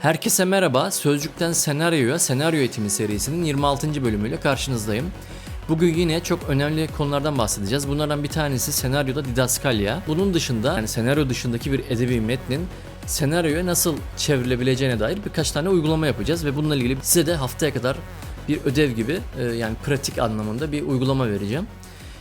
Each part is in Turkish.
Herkese merhaba. Sözcükten senaryoya senaryo eğitimi serisinin 26. bölümüyle karşınızdayım. Bugün yine çok önemli konulardan bahsedeceğiz. Bunlardan bir tanesi senaryoda didaskalya. Bunun dışında yani senaryo dışındaki bir edebi metnin senaryoya nasıl çevrilebileceğine dair birkaç tane uygulama yapacağız ve bununla ilgili size de haftaya kadar bir ödev gibi e, yani pratik anlamında bir uygulama vereceğim.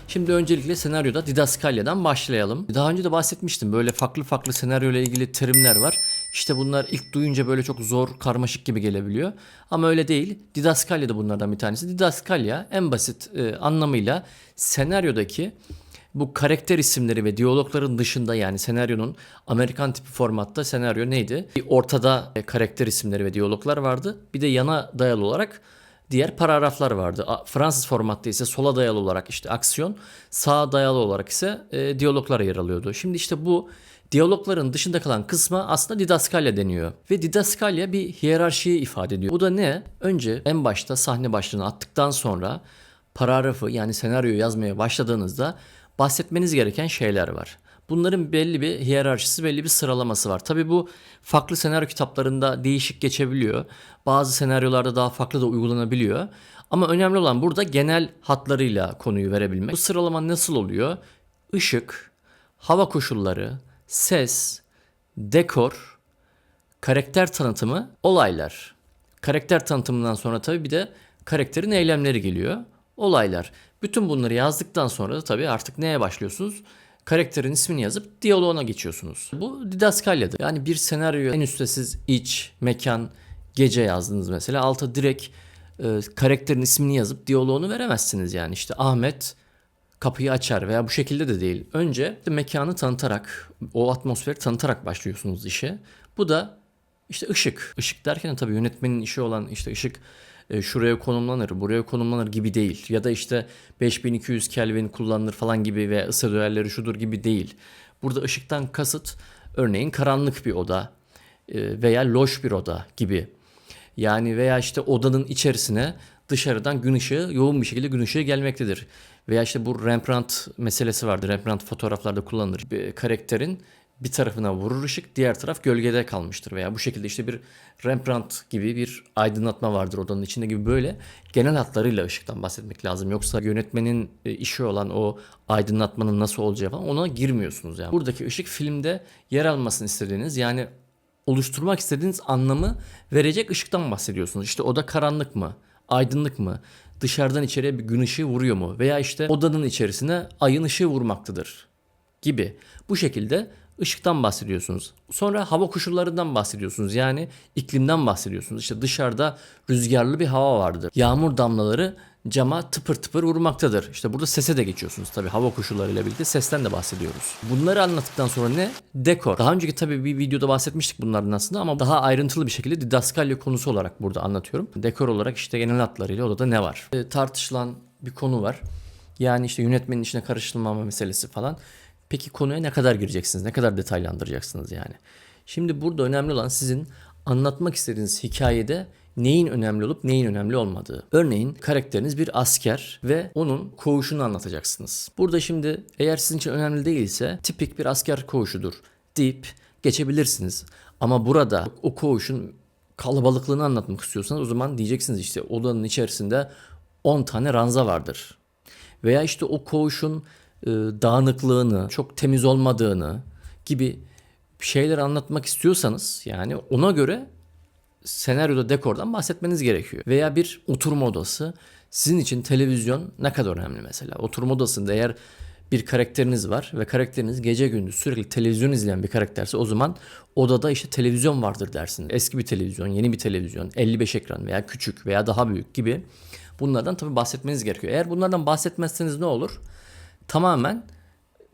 Şimdi öncelikle senaryoda didaskalyadan başlayalım. Daha önce de bahsetmiştim böyle farklı farklı senaryo ile ilgili terimler var. İşte bunlar ilk duyunca böyle çok zor, karmaşık gibi gelebiliyor. Ama öyle değil. Didaskalya da bunlardan bir tanesi. Didaskalya en basit e, anlamıyla senaryodaki bu karakter isimleri ve diyalogların dışında yani senaryonun Amerikan tipi formatta senaryo neydi? Bir ortada e, karakter isimleri ve diyaloglar vardı. Bir de yana dayalı olarak diğer paragraflar vardı. Fransız formatta ise sola dayalı olarak işte aksiyon, sağa dayalı olarak ise e, diyaloglar yer alıyordu. Şimdi işte bu diyalogların dışında kalan kısma aslında didaskalya deniyor. Ve didaskalya bir hiyerarşiyi ifade ediyor. Bu da ne? Önce en başta sahne başlığını attıktan sonra paragrafı yani senaryoyu yazmaya başladığınızda bahsetmeniz gereken şeyler var. Bunların belli bir hiyerarşisi, belli bir sıralaması var. Tabii bu farklı senaryo kitaplarında değişik geçebiliyor. Bazı senaryolarda daha farklı da uygulanabiliyor. Ama önemli olan burada genel hatlarıyla konuyu verebilmek. Bu sıralama nasıl oluyor? Işık, hava koşulları, ses, dekor, karakter tanıtımı, olaylar. Karakter tanıtımından sonra tabii bir de karakterin eylemleri geliyor. Olaylar. Bütün bunları yazdıktan sonra da tabii artık neye başlıyorsunuz? Karakterin ismini yazıp diyaloğuna geçiyorsunuz. Bu didaskalyadır. Yani bir senaryo en üstte siz iç, mekan, gece yazdınız mesela. Alta direkt e, karakterin ismini yazıp diyaloğunu veremezsiniz yani. İşte Ahmet kapıyı açar veya bu şekilde de değil. Önce mekanı tanıtarak, o atmosferi tanıtarak başlıyorsunuz işe. Bu da işte ışık. Işık derken tabii yönetmenin işi olan işte ışık e, şuraya konumlanır, buraya konumlanır gibi değil. Ya da işte 5200 Kelvin kullanılır falan gibi ve ısı değerleri şudur gibi değil. Burada ışıktan kasıt örneğin karanlık bir oda e, veya loş bir oda gibi. Yani veya işte odanın içerisine dışarıdan gün ışığı yoğun bir şekilde gün ışığı gelmektedir. Veya işte bu Rembrandt meselesi vardır. Rembrandt fotoğraflarda kullanılır. Bir karakterin bir tarafına vurur ışık, diğer taraf gölgede kalmıştır. Veya bu şekilde işte bir Rembrandt gibi bir aydınlatma vardır odanın içinde gibi böyle genel hatlarıyla ışıktan bahsetmek lazım. Yoksa yönetmenin e, işi olan o aydınlatmanın nasıl olacağı falan ona girmiyorsunuz yani. Buradaki ışık filmde yer almasını istediğiniz yani oluşturmak istediğiniz anlamı verecek ışıktan bahsediyorsunuz. İşte oda karanlık mı? Aydınlık mı? Dışarıdan içeriye bir gün ışığı vuruyor mu? Veya işte odanın içerisine ayın ışığı vurmaktadır gibi. Bu şekilde ışıktan bahsediyorsunuz. Sonra hava koşullarından bahsediyorsunuz. Yani iklimden bahsediyorsunuz. İşte dışarıda rüzgarlı bir hava vardır. Yağmur damlaları cama tıpır tıpır vurmaktadır. İşte burada sese de geçiyorsunuz tabii hava koşullarıyla birlikte sesten de bahsediyoruz. Bunları anlattıktan sonra ne? Dekor. Daha önceki tabii bir videoda bahsetmiştik bunlardan aslında ama daha ayrıntılı bir şekilde didaskalya konusu olarak burada anlatıyorum. Dekor olarak işte genel hatlarıyla odada ne var? E, tartışılan bir konu var. Yani işte yönetmenin içine karıştırılmama meselesi falan. Peki konuya ne kadar gireceksiniz? Ne kadar detaylandıracaksınız yani? Şimdi burada önemli olan sizin anlatmak istediğiniz hikayede neyin önemli olup neyin önemli olmadığı. Örneğin karakteriniz bir asker ve onun koğuşunu anlatacaksınız. Burada şimdi eğer sizin için önemli değilse tipik bir asker koğuşudur deyip geçebilirsiniz. Ama burada o koğuşun kalabalıklığını anlatmak istiyorsanız o zaman diyeceksiniz işte odanın içerisinde 10 tane ranza vardır. Veya işte o koğuşun e, dağınıklığını, çok temiz olmadığını gibi şeyler anlatmak istiyorsanız yani ona göre senaryoda dekordan bahsetmeniz gerekiyor. Veya bir oturma odası sizin için televizyon ne kadar önemli mesela. Oturma odasında eğer bir karakteriniz var ve karakteriniz gece gündüz sürekli televizyon izleyen bir karakterse o zaman odada işte televizyon vardır dersiniz. Eski bir televizyon, yeni bir televizyon, 55 ekran veya küçük veya daha büyük gibi bunlardan tabii bahsetmeniz gerekiyor. Eğer bunlardan bahsetmezseniz ne olur? Tamamen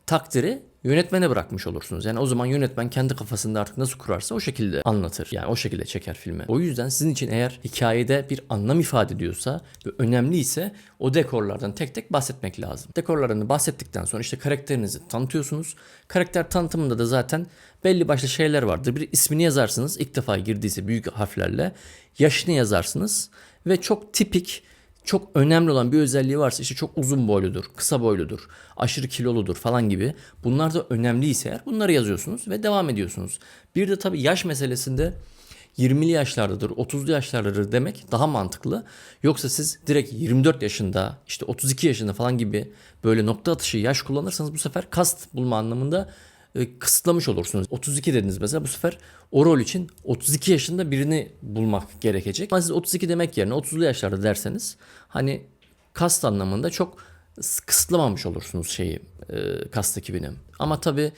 takdiri yönetmene bırakmış olursunuz. Yani o zaman yönetmen kendi kafasında artık nasıl kurarsa o şekilde anlatır. Yani o şekilde çeker filmi. O yüzden sizin için eğer hikayede bir anlam ifade ediyorsa ve önemliyse o dekorlardan tek tek bahsetmek lazım. Dekorlarını bahsettikten sonra işte karakterinizi tanıtıyorsunuz. Karakter tanıtımında da zaten belli başlı şeyler vardır. Bir ismini yazarsınız. ilk defa girdiyse büyük harflerle. Yaşını yazarsınız ve çok tipik çok önemli olan bir özelliği varsa işte çok uzun boyludur, kısa boyludur, aşırı kiloludur falan gibi. Bunlar da önemliyse eğer bunları yazıyorsunuz ve devam ediyorsunuz. Bir de tabii yaş meselesinde 20'li yaşlardadır, 30'lu yaşlardadır demek daha mantıklı. Yoksa siz direkt 24 yaşında, işte 32 yaşında falan gibi böyle nokta atışı yaş kullanırsanız bu sefer kast bulma anlamında e, kısıtlamış olursunuz. 32 dediniz mesela bu sefer o rol için 32 yaşında birini bulmak gerekecek. Ama siz 32 demek yerine 30'lu yaşlarda derseniz hani kast anlamında çok kısıtlamamış olursunuz şeyi e, kast ekibini. Ama tabii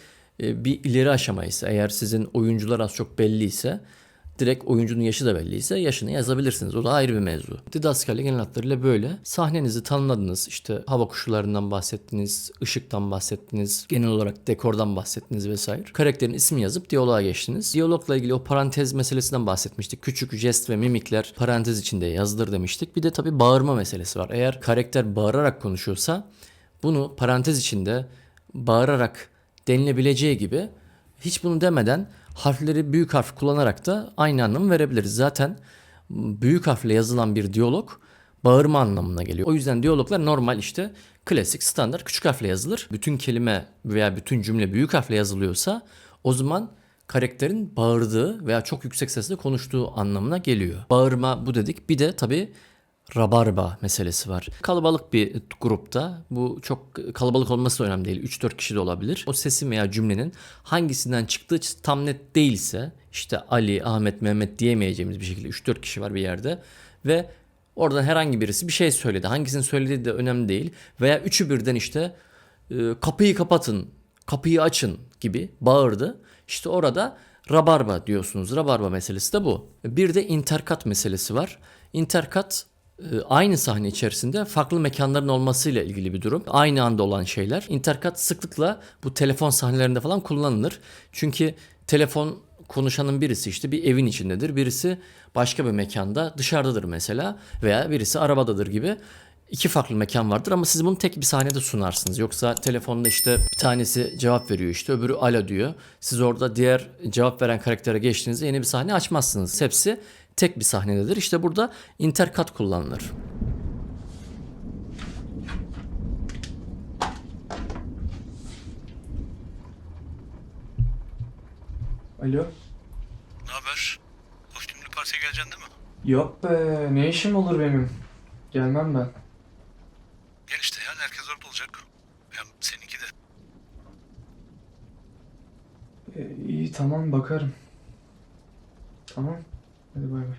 e, bir ileri aşama ise eğer sizin oyuncular az çok belliyse direkt oyuncunun yaşı da belliyse yaşını yazabilirsiniz. O da ayrı bir mevzu. Didaskalya genel hatlarıyla böyle. Sahnenizi tanımladınız. İşte hava koşullarından bahsettiniz, ışıktan bahsettiniz, genel olarak dekordan bahsettiniz vesaire. Karakterin ismi yazıp diyaloğa geçtiniz. Diyalogla ilgili o parantez meselesinden bahsetmiştik. Küçük jest ve mimikler parantez içinde yazılır demiştik. Bir de tabii bağırma meselesi var. Eğer karakter bağırarak konuşuyorsa bunu parantez içinde bağırarak denilebileceği gibi hiç bunu demeden harfleri büyük harf kullanarak da aynı anlamı verebiliriz. Zaten büyük harfle yazılan bir diyalog bağırma anlamına geliyor. O yüzden diyaloglar normal işte klasik standart küçük harfle yazılır. Bütün kelime veya bütün cümle büyük harfle yazılıyorsa o zaman karakterin bağırdığı veya çok yüksek sesle konuştuğu anlamına geliyor. Bağırma bu dedik. Bir de tabii rabarba meselesi var. Kalabalık bir grupta bu çok kalabalık olması da önemli değil. 3-4 kişi de olabilir. O sesin veya cümlenin hangisinden çıktığı tam net değilse işte Ali, Ahmet, Mehmet diyemeyeceğimiz bir şekilde 3-4 kişi var bir yerde ve oradan herhangi birisi bir şey söyledi. Hangisini söylediği de önemli değil. Veya üçü birden işte e, kapıyı kapatın, kapıyı açın gibi bağırdı. İşte orada rabarba diyorsunuz. Rabarba meselesi de bu. Bir de interkat meselesi var. Interkat aynı sahne içerisinde farklı mekanların olmasıyla ilgili bir durum. Aynı anda olan şeyler. Interkat sıklıkla bu telefon sahnelerinde falan kullanılır. Çünkü telefon konuşanın birisi işte bir evin içindedir. Birisi başka bir mekanda dışarıdadır mesela veya birisi arabadadır gibi iki farklı mekan vardır ama siz bunu tek bir sahnede sunarsınız. Yoksa telefonda işte bir tanesi cevap veriyor işte öbürü alo diyor. Siz orada diğer cevap veren karaktere geçtiğinizde yeni bir sahne açmazsınız. Hepsi tek bir sahnededir. İşte burada intercut kullanılır. Alo? Ne haber? Kostümlü partiye geleceksin değil mi? Yok be, ne işim olur benim? Gelmem ben. Gel işte yani herkes orada olacak. Hem seninki de. Ee, iyi tamam bakarım. Tamam. Hadi bay bay.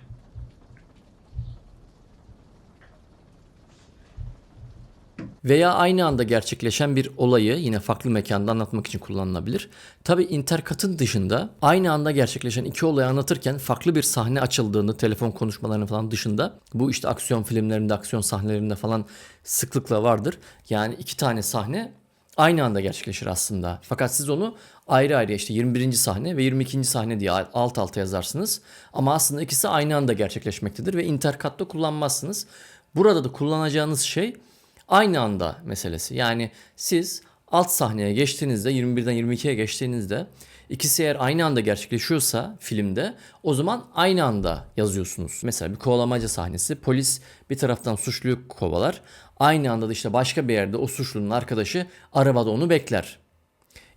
Veya aynı anda gerçekleşen bir olayı yine farklı mekanda anlatmak için kullanılabilir. Tabi interkatın dışında aynı anda gerçekleşen iki olayı anlatırken farklı bir sahne açıldığını telefon konuşmalarının falan dışında bu işte aksiyon filmlerinde aksiyon sahnelerinde falan sıklıkla vardır. Yani iki tane sahne aynı anda gerçekleşir aslında. Fakat siz onu ayrı ayrı işte 21. sahne ve 22. sahne diye alt alta yazarsınız. Ama aslında ikisi aynı anda gerçekleşmektedir ve interkatta kullanmazsınız. Burada da kullanacağınız şey aynı anda meselesi. Yani siz alt sahneye geçtiğinizde 21'den 22'ye geçtiğinizde ikisi eğer aynı anda gerçekleşiyorsa filmde o zaman aynı anda yazıyorsunuz. Mesela bir kovalamaca sahnesi polis bir taraftan suçluyu kovalar. Aynı anda da işte başka bir yerde o suçlunun arkadaşı arabada onu bekler.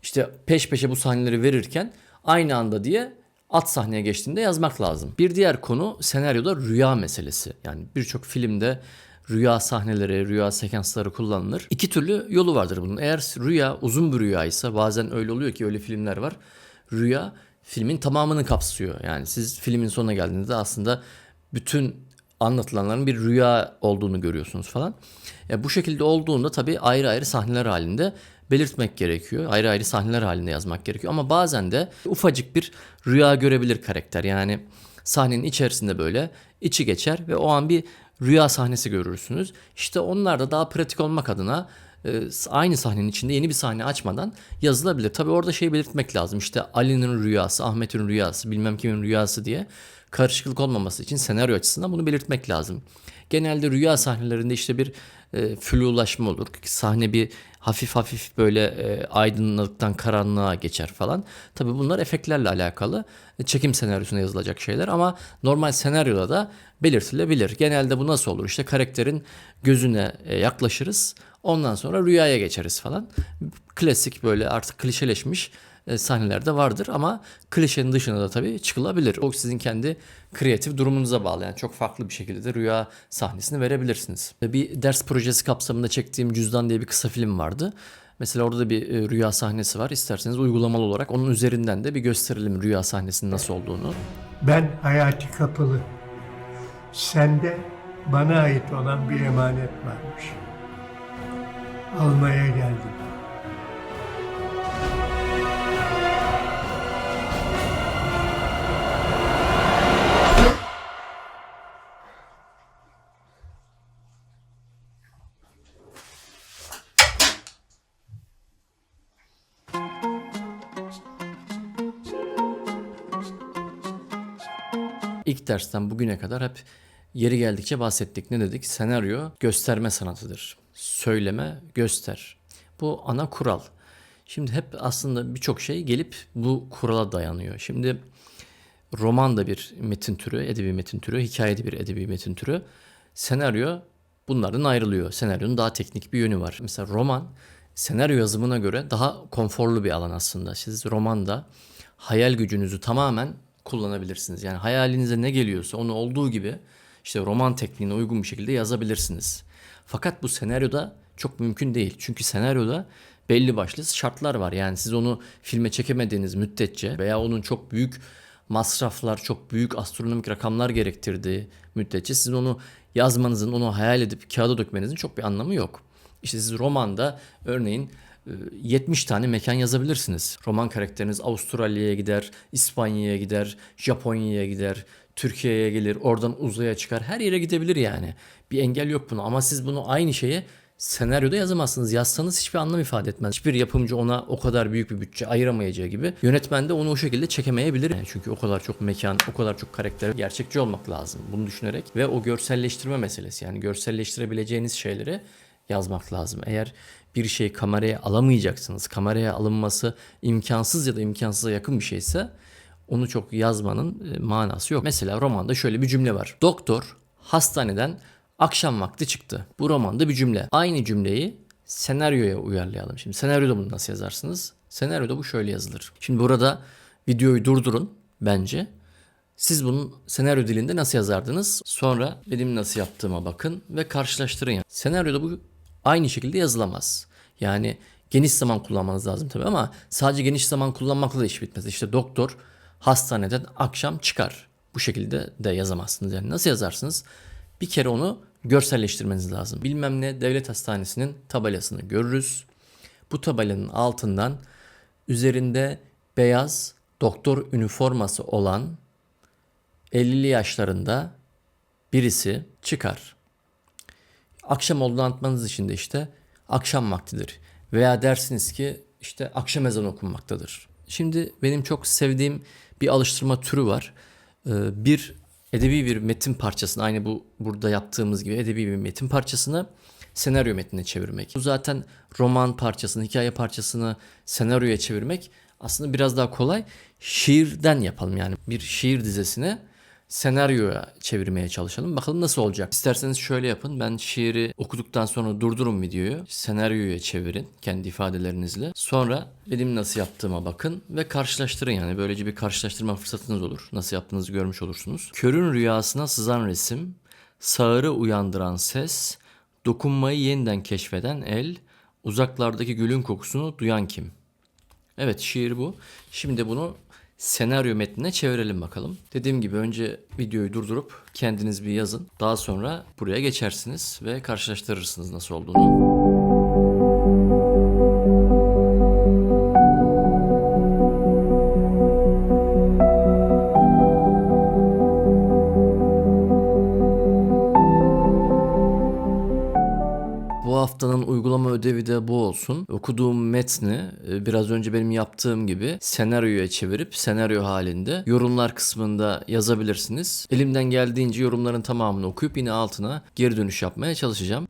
İşte peş peşe bu sahneleri verirken aynı anda diye at sahneye geçtiğinde yazmak lazım. Bir diğer konu senaryoda rüya meselesi. Yani birçok filmde rüya sahneleri, rüya sekansları kullanılır. İki türlü yolu vardır bunun. Eğer rüya uzun bir rüyaysa bazen öyle oluyor ki öyle filmler var. Rüya filmin tamamını kapsıyor. Yani siz filmin sonuna geldiğinizde aslında bütün anlatılanların bir rüya olduğunu görüyorsunuz falan. Ya bu şekilde olduğunda tabii ayrı ayrı sahneler halinde belirtmek gerekiyor. Ayrı ayrı sahneler halinde yazmak gerekiyor. Ama bazen de ufacık bir rüya görebilir karakter. Yani sahnenin içerisinde böyle içi geçer ve o an bir rüya sahnesi görürsünüz. İşte onlar da daha pratik olmak adına aynı sahnenin içinde yeni bir sahne açmadan yazılabilir. Tabi orada şey belirtmek lazım. İşte Ali'nin rüyası, Ahmet'in rüyası, bilmem kimin rüyası diye karışıklık olmaması için senaryo açısından bunu belirtmek lazım. Genelde rüya sahnelerinde işte bir e, flulaşma olur. Sahne bir hafif hafif böyle e, aydınlıktan karanlığa geçer falan. Tabii bunlar efektlerle alakalı e, çekim senaryosuna yazılacak şeyler ama normal senaryoda da belirtilebilir. Genelde bu nasıl olur? İşte karakterin gözüne e, yaklaşırız. Ondan sonra rüyaya geçeriz falan. Klasik böyle artık klişeleşmiş e, sahnelerde vardır ama klişenin dışına da tabii çıkılabilir. O sizin kendi kreatif durumunuza bağlı. Yani çok farklı bir şekilde de rüya sahnesini verebilirsiniz. Bir ders projesi kapsamında çektiğim Cüzdan diye bir kısa film vardı. Mesela orada da bir e, rüya sahnesi var. İsterseniz uygulamalı olarak onun üzerinden de bir gösterelim rüya sahnesinin nasıl olduğunu. Ben Hayati Kapalı. Sende bana ait olan bir emanet varmış. Almaya geldim. İlk dersten bugüne kadar hep yeri geldikçe bahsettik. Ne dedik? Senaryo gösterme sanatıdır. Söyleme, göster. Bu ana kural. Şimdi hep aslında birçok şey gelip bu kurala dayanıyor. Şimdi roman da bir metin türü, edebi metin türü, hikaye de bir edebi metin türü. Senaryo bunlardan ayrılıyor. Senaryonun daha teknik bir yönü var. Mesela roman senaryo yazımına göre daha konforlu bir alan aslında. Siz romanda hayal gücünüzü tamamen kullanabilirsiniz. Yani hayalinize ne geliyorsa onu olduğu gibi işte roman tekniğine uygun bir şekilde yazabilirsiniz. Fakat bu senaryoda çok mümkün değil. Çünkü senaryoda belli başlı şartlar var. Yani siz onu filme çekemediğiniz müddetçe veya onun çok büyük masraflar, çok büyük astronomik rakamlar gerektirdiği müddetçe sizin onu yazmanızın, onu hayal edip kağıda dökmenizin çok bir anlamı yok. İşte siz romanda örneğin e, 70 tane mekan yazabilirsiniz. Roman karakteriniz Avustralya'ya gider, İspanya'ya gider, Japonya'ya gider, Türkiye'ye gelir, oradan uzaya çıkar. Her yere gidebilir yani. Bir engel yok buna ama siz bunu aynı şeye senaryoda yazamazsınız. Yazsanız hiçbir anlam ifade etmez. Hiçbir yapımcı ona o kadar büyük bir bütçe ayıramayacağı gibi yönetmen de onu o şekilde çekemeyebilir. Yani çünkü o kadar çok mekan, o kadar çok karakter gerçekçi olmak lazım. Bunu düşünerek ve o görselleştirme meselesi yani görselleştirebileceğiniz şeyleri yazmak lazım. Eğer bir şey kameraya alamayacaksınız, kameraya alınması imkansız ya da imkansıza yakın bir şeyse onu çok yazmanın e, manası yok. Mesela romanda şöyle bir cümle var. Doktor hastaneden akşam vakti çıktı. Bu romanda bir cümle. Aynı cümleyi senaryoya uyarlayalım. Şimdi senaryoda bunu nasıl yazarsınız? Senaryoda bu şöyle yazılır. Şimdi burada videoyu durdurun bence. Siz bunun senaryo dilinde nasıl yazardınız? Sonra benim nasıl yaptığıma bakın ve karşılaştırın. Yani. Senaryoda bu aynı şekilde yazılamaz. Yani geniş zaman kullanmanız lazım tabii ama sadece geniş zaman kullanmakla da iş bitmez. İşte doktor hastaneden akşam çıkar. Bu şekilde de yazamazsınız. Yani nasıl yazarsınız? Bir kere onu görselleştirmeniz lazım. Bilmem ne devlet hastanesinin tabelasını görürüz. Bu tabelanın altından üzerinde beyaz doktor üniforması olan 50'li yaşlarında birisi çıkar. Akşam olduğunu anlatmanız için de işte akşam vaktidir. Veya dersiniz ki işte akşam ezanı okunmaktadır. Şimdi benim çok sevdiğim bir alıştırma türü var. Ee, Bir edebi bir metin parçasını aynı bu burada yaptığımız gibi edebi bir metin parçasını senaryo metnine çevirmek. Bu zaten roman parçasını, hikaye parçasını senaryoya çevirmek aslında biraz daha kolay. Şiirden yapalım yani bir şiir dizesini senaryoya çevirmeye çalışalım. Bakalım nasıl olacak. İsterseniz şöyle yapın. Ben şiiri okuduktan sonra durdurun videoyu. Senaryoya çevirin kendi ifadelerinizle. Sonra benim nasıl yaptığıma bakın ve karşılaştırın yani. Böylece bir karşılaştırma fırsatınız olur. Nasıl yaptığınızı görmüş olursunuz. Körün rüyasına sızan resim, sağırı uyandıran ses, dokunmayı yeniden keşfeden el, uzaklardaki gülün kokusunu duyan kim? Evet şiir bu. Şimdi bunu senaryo metnine çevirelim bakalım. Dediğim gibi önce videoyu durdurup kendiniz bir yazın. Daha sonra buraya geçersiniz ve karşılaştırırsınız nasıl olduğunu. Ödevi de bu olsun. Okuduğum metni e, biraz önce benim yaptığım gibi senaryoya çevirip senaryo halinde yorumlar kısmında yazabilirsiniz. Elimden geldiğince yorumların tamamını okuyup yine altına geri dönüş yapmaya çalışacağım.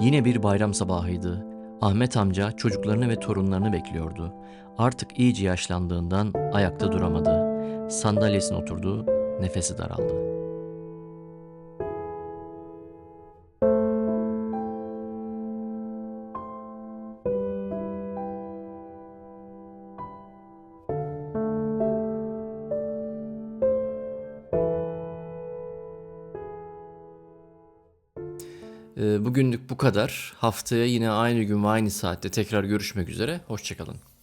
Yine bir bayram sabahıydı. Ahmet amca çocuklarını ve torunlarını bekliyordu. Artık iyice yaşlandığından ayakta duramadı. Sandalyesine oturdu, nefesi daraldı. Bugünlük bu kadar. Haftaya yine aynı gün ve aynı saatte tekrar görüşmek üzere. Hoşçakalın.